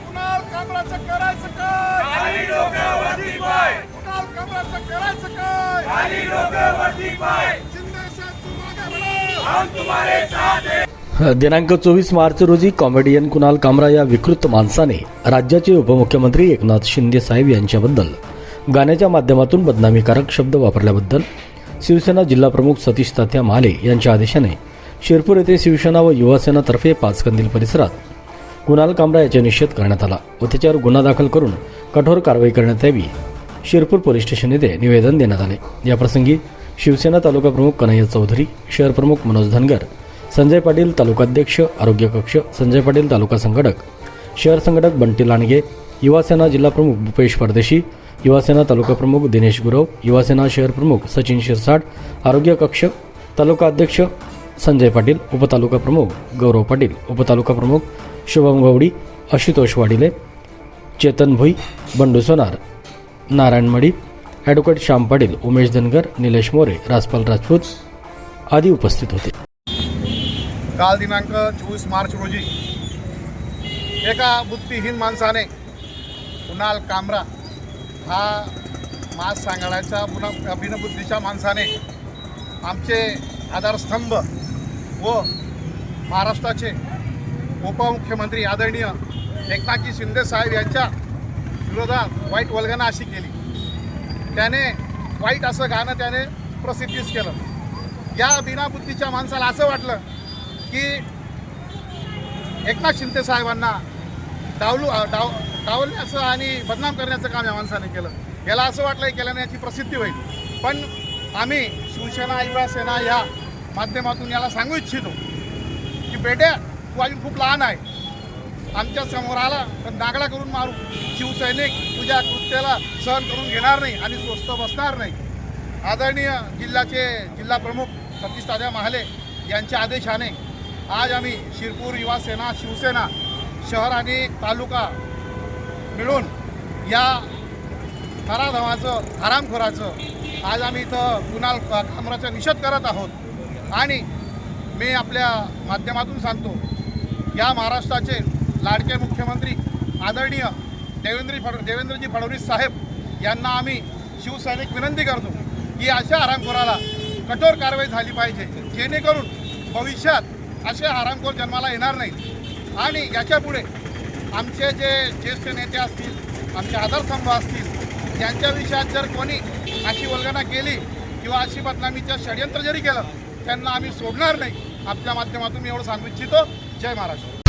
कुणाल करायचं काय? डोक्यावरती पाय. कुणाल करायचं काय? खाली डोक्यावरती पाय. दिनांक चोवीस मार्च रोजी कॉमेडियन कुणाल कामरा या विकृत माणसाने राज्याचे उपमुख्यमंत्री एकनाथ शिंदे साहेब यांच्याबद्दल गाण्याच्या माध्यमातून बदनामीकारक शब्द वापरल्याबद्दल शिवसेना जिल्हाप्रमुख सतीश तात्या महाले यांच्या आदेशाने शिरपूर येथे शिवसेना व युवासेनातर्फे पाचकंदील परिसरात कुणाल कामरा याचा निषेध करण्यात आला व त्याच्यावर गुन्हा दाखल करून कठोर कारवाई करण्यात यावी. शिरपूर पोलीस स्टेशन येथे निवेदन देण्यात आले. याप्रसंगी शिवसेना तालुका प्रमुख कन्हैया चौधरी शहर प्रमुख मनोज धनगर संजय पाटील तालुकाध्यक्ष आरोग्य कक्ष संजय पाटील तालुका संघटक शहर संघटक बंटी लांडगे युवासेना जिल्हा प्रमुख भूपेश परदेशी युवासेना तालुका प्रमुख दिनेश गुरव युवासेना शहर प्रमुख सचिन शिरसाट आरोग्य कक्ष तालुका अध्यक्ष संजय पाटील उपतालुका प्रमुख गौरव पाटील उपतालुका प्रमुख शुभम गवडी आशुतोष वाडिले चेतन भुई बंडू सोनार नारायण मडी ॲडव्होकेट श्याम पाटील उमेश धनगर निलेश मोरे राजपाल राजपूत आदी उपस्थित होते. काल दिनांक चोवीस मार्च रोजी एका बुद्धिहीन माणसाने कुणाल कामरा हा मास सांगायच्या पुन्हा अभिनबुद्धीच्या माणसाने आमचे आधारस्तंभ व महाराष्ट्राचे उपमुख्यमंत्री आदरणीय एकनाथजी शिंदे साहेब यांच्या विरोधात वाईट वल्गना अशी केली. त्याने वाईट असं गाणं त्याने प्रसिद्धीच केलं. या बिनाबुद्धीच्या माणसाला असं वाटलं की एकनाथ शिंदे साहेबांना डावलू डाव डावलण्याचं आणि बदनाम करण्याचं काम या माणसाने केलं. याला असं वाटलं की केल्याने याची प्रसिद्धी होईल. पण आम्ही शिवसेना युवा सेना या माध्यमातून याला सांगू इच्छितो की बेट्या तू अजून खूप लहान आहे. आमच्यासमोर आला तर नागडा करून मारू. शिवसैनिक तुझ्या कृत्याला सहन करून घेणार नाही आणि स्वस्त बसणार नाही. आदरणीय जिल्ह्याचे जिल्हा प्रमुख सतीश तात्या महाले यांच्या आदेशाने आज आम्ही शिरपूर युवा सेना शिवसेना शहर आणि तालुका मिळून या नराधमाचं हरामखोराचं आज आम्ही इथं कुणाल कामराचा निषेध करत आहोत. आणि मी आपल्या माध्यमातून सांगतो या महाराष्ट्राचे लाडके मुख्यमंत्री आदरणीय देवेंद्री फड देवेंद्रजी फडणवीस साहेब यांना आम्ही शिवसैनिक विनंती करतो की अशा हरामखोराला कठोर कारवाई झाली पाहिजे जेणेकरून भविष्यात असे हरामखोर जन्माला येणार नाहीत. आणि याच्यापुढे आमचे जे ज्येष्ठ नेते असतील आमचे आधारस्तंभ असतील यांच्या विषयात जर कोणी अशी वल्गना केली किंवा अशी बदनामीचं षडयंत्र जरी केलं त्यांना आम्ही सोडणार नाही. आपल्या माध्यमातून मी एवढं सांगू इच्छितो. जय महाराष्ट्र.